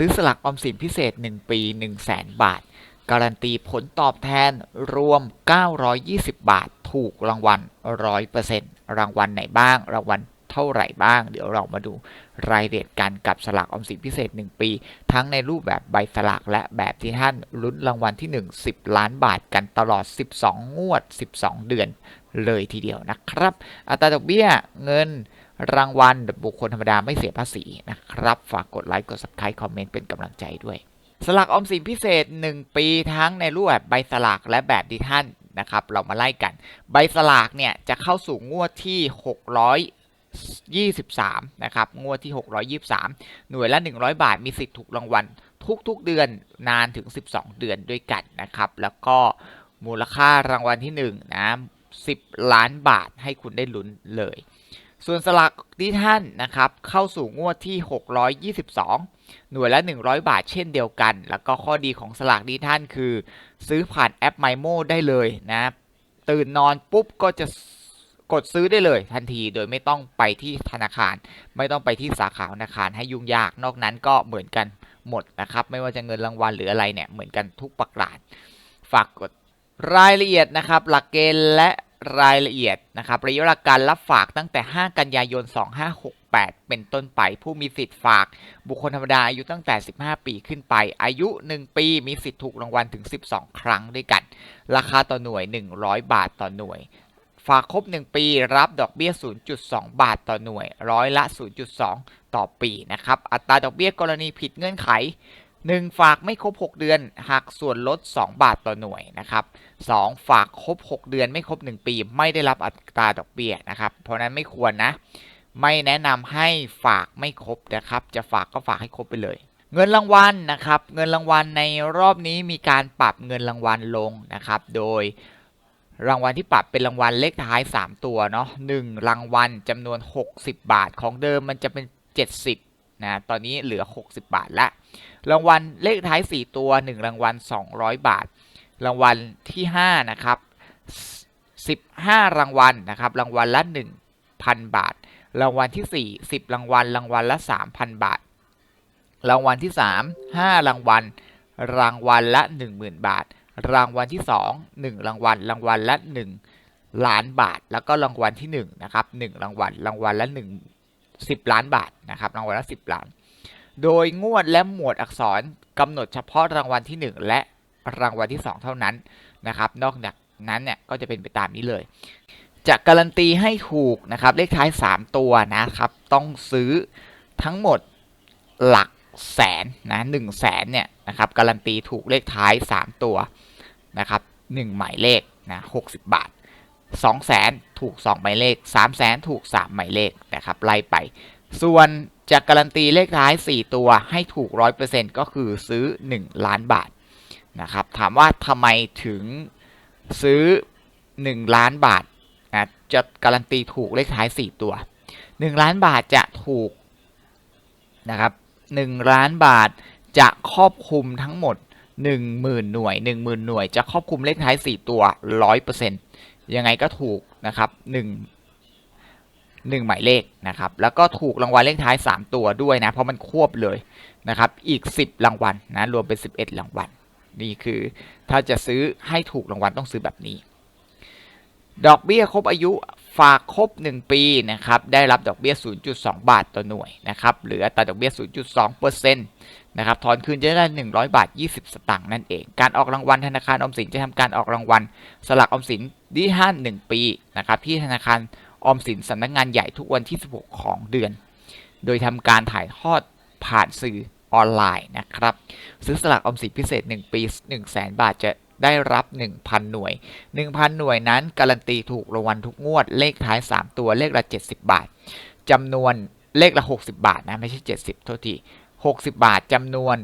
ซื้อสลักออมสินพิเศษ 1 ปี 1 0 0 0 0แบาท การันตีผลตอบแทนรวม 920 บาท ถูกรางวัล 100%รางวัลไหนบ้าง รางวัลเท่าไหร่บ้าง เดี๋ยวเรามาดูรายละเอียดกันกับสลากออมสินพิเศษ 1 ปี ทั้งในรูปแบบใบสลากและแบบที่ท่านลุ้นรางวัลที่ 1 10 ล้านบาทกันตลอด 12 งวด 12 เดือนเลยทีเดียวนะครับ อัตราดอกเบี้ยเงิน รางวัลบุคคลธรรมดาไม่เสียภาษีนะครับ ฝากกดไลค์กด subscribe คอมเมนต์เป็นกำลังใจด้วย สลากออมสินพิเศษ 1 ปีทั้งในรูปแบบใบสลากและแบบดิท่านนะครับ เรามาไล่กัน ใบสลากเนี่ยจะเข้าสู่งวดที่623 นะครับ งวดที่ 623 หน่วยละ 100 บาท มีสิทธิ์ถูกรางวัลทุกๆ เดือนนานถึง 12 เดือนด้วยกันนะครับ แล้วก็มูลค่ารางวัลที่ 1 นะ 10 ล้านบาทให้คุณได้ลุ้นเลย ส่วนสลากที่ท่านนะครับเข้าสู่งวดที่ 622 หน่วยละ 100 บาทเช่นเดียวกัน แล้วก็ข้อดีของสลากดิท่านคือ ซื้อผ่านแอป MyMo ได้เลยนะตื่นนอนปุ๊บก็จะกดซื้อได้เลยทันทีโดยไม่ต้องไปที่ธนาคาร ไม่ต้องไปที่สาขาธนาคารให้ยุ่งยากนอกนั้นก็เหมือนกันหมดนะครับ ไม่ว่าจะเงินรางวัลหรืออะไรเนี่ยเหมือนกันทุกประการฝากกดรายละเอียดนะครับ หลักเกณฑ์และ รายละเอียดนะครับระยะเวลาการรับฝากตั้งแต่ 5 กันยายน 2568 เป็นต้นไป ผู้มีสิทธิ์ฝาก บุคคลธรรมดาอายุตั้งแต่ 15 ปีขึ้นไป อายุ 1 ปีมีสิทธิ์ถูกรางวัลถึง 12 ครั้งด้วยกัน ราคาต่อหน่วย 100 บาทต่อหน่วย ฝากครบ 1 ปีรับดอกเบี้ย 0.2 บาทต่อหน่วย ร้อยละ 0.2 ต่อปีนะครับ อัตราดอกเบี้ยกรณีผิดเงื่อนไข 1 ฝากไม่ครบ 6 เดือนหักส่วนลด 2 บาทต่อหน่วยนะครับ 2 ฝากครบ 6 เดือนไม่ครบ 1 ปี ไม่ได้รับอัตราดอกเบี้ยนะครับ เพราะนั้นไม่ควรนะ ไม่แนะนำให้ฝากไม่ครบนะครับ จะฝากก็ฝากให้ครบไปเลย เงินรางวัลนะครับ เงินรางวัลในรอบนี้มีการปรับเงินรางวัลลงนะครับ โดยรางวัลที่ปรับเป็นรางวัลเลขท้าย 3 ตัวเนาะ1รางวัลจำนวน 60 บาทของเดิมมันจะเป็น 70 นะตอนนี้เหลือ 60 บาทละ รางวัลเลขท้าย 4 ตัว 1 รางวัล 200 บาท รางวัลที่ 5 นะครับ 15 รางวัลนะครับ รางวัลละ 1,000 บาท รางวัลที่ 4 10 รางวัล รางวัลละ 3,000 บาท รางวัลที่ 3 5 รางวัล รางวัลละ 10,000 บาท รางวัลที่ 2 1 รางวัล รางวัลละ 1 ล้านบาท แล้วก็รางวัลที่1นะครับ1รางวัล รางวัลละ 1 10 ล้านบาทนะครับรางวัลละ 10 ล้าน โดยงวดและหมวดอักษรกำหนดเฉพาะรางวัลที่ 1 และรางวัลที่ 2 เท่านั้นนะครับ นอกจากนั้นเนี่ยก็จะเป็นไปตามนี้เลย จะการันตีให้ถูกนะครับเลขท้าย 3 ตัวนะครับต้องซื้อทั้งหมดหลักแสนนะหนึ่งแสนเนี่ยนะครับการันตีถูกเลขท้าย 3 ตัวนะครับ1หมายเลขนะ60 บาท 2แสนถูก 2 หมายเลข3แสนถูก 3 หมายเลขนะครับไล่ไป ส่วนจะการันตีเลขท้าย 4 ตัวให้ถูก 100%ก็คือซื้อ 1 ล้านบาทนะครับถามว่าทำไมถึงซื้อ 1 ล้านบาทนะจะการันตีถูกเลขท้าย 4 ตัว 1 ล้านบาทจะถูกนะครับ1ล้านบาทจะครอบคลุมทั้งหมด 10,000 หน่วย 10,000 หน่วย จะครอบคลุมเลขท้าย 4 ตัว 100% ยังไงก็ถูกนะครับ1 1หนึ่งหมายเลขนะครับ แล้วก็ถูกรางวัลเลขท้าย 3 ตัวด้วยนะ เพราะมันควบเลยนะครับ อีก 10 รางวัลนะรวมเป็น 11 รางวัล นี่คือถ้าจะซื้อให้ถูกรางวัลต้องซื้อแบบนี้ ดอกเบี้ยครบอายุฝากครบ 1 ปีนะครับ ได้รับดอกเบี้ย 0.2 บาทต่อหน่วยนะครับ หรืออัตราดอกเบี้ย 0.2%นะครับ ถอนคืนจะได้ 100 บาท 20 สตางค์นั่นเอง การออกรางวัลธนาคารออมสินจะทำการออกรางวัลสลากออมสิน ดิจิทัล1ปีนะครับที่ธนาคารออมสินสำนักงงานใหญ่ทุกวันที่ 16 ของเดือน โดยทำการถ่ายทอดผ่านสื่อออนไลน์นะครับ ซื้อสลากออมสินพิเศษ 1 ปี 1 0 0 0 0 0บาทจะได้รับ 1,000 หน่วย 1,000 หน่วยนั้น การันตีถูกรางวัลทุกงวด เลขท้าย 3 ตัวเลขละ 70 บาทจำนวนเลขละ 60 บาทนะ ไม่ใช่ 70 โทษที 60 บาทจำนวน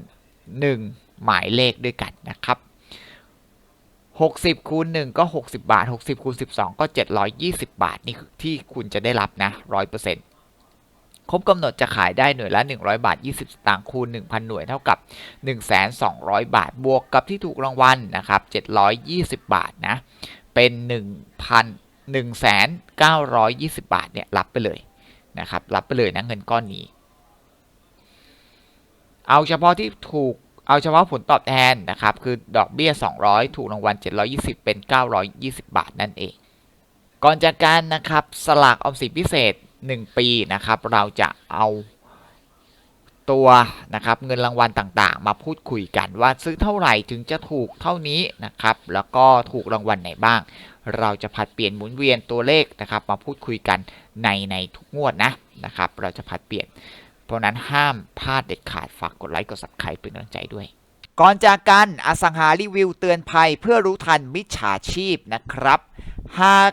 1 หมายเลขด้วยกันนะครับ 60คูณ1ก็ 60 บาท 60คูณ12 ก็ 720 บาท นี่ที่คุณจะได้รับนะ 100%ครบกำหนดจะขายได้หน่วยละ 100 บาท 20 สตางค์คูณ 1,000 หน่วยเท่ากับ 1,200 บาท บวกกับที่ถูกรางวัลนะครับ 720 บาทนะ เป็น 1,000 1,920 บาทเนี่ยรับไปเลยนะครับ รับไปเลยนะเงินก้อนนี้ เอาเฉพาะที่ถูก เอาเฉพาะผลตอบแทนนะครับ คือดอกเบี้ย 200 ถูกรางวัล 720 เป็น 920 บาทนั่นเอง ก่อนจากการนะครับสลากออมสินพิเศษ 1 ปีนะครับ เราจะเอาตัวนะครับเงินรางวัลต่างๆ มาพูดคุยกันว่าซื้อเท่าไหร่ถึงจะถูกเท่านี้นะครับ แล้วก็ถูกรางวัลไหนบ้าง เราจะผัดเปลี่ยนหมุนเวียนตัวเลขนะครับ มาพูดคุยกันในในทุกงวดนะนะครับ เราจะผัดเปลี่ยน เพราะนั้นห้ามพลาดเด็ดขาดฝากกดไลค์กด subscribe เป็นกำลังใจด้วย ก่อนจากกันอสังหารีวิวเตือนภัยเพื่อรู้ทันมิจฉาชีพนะครับ หาก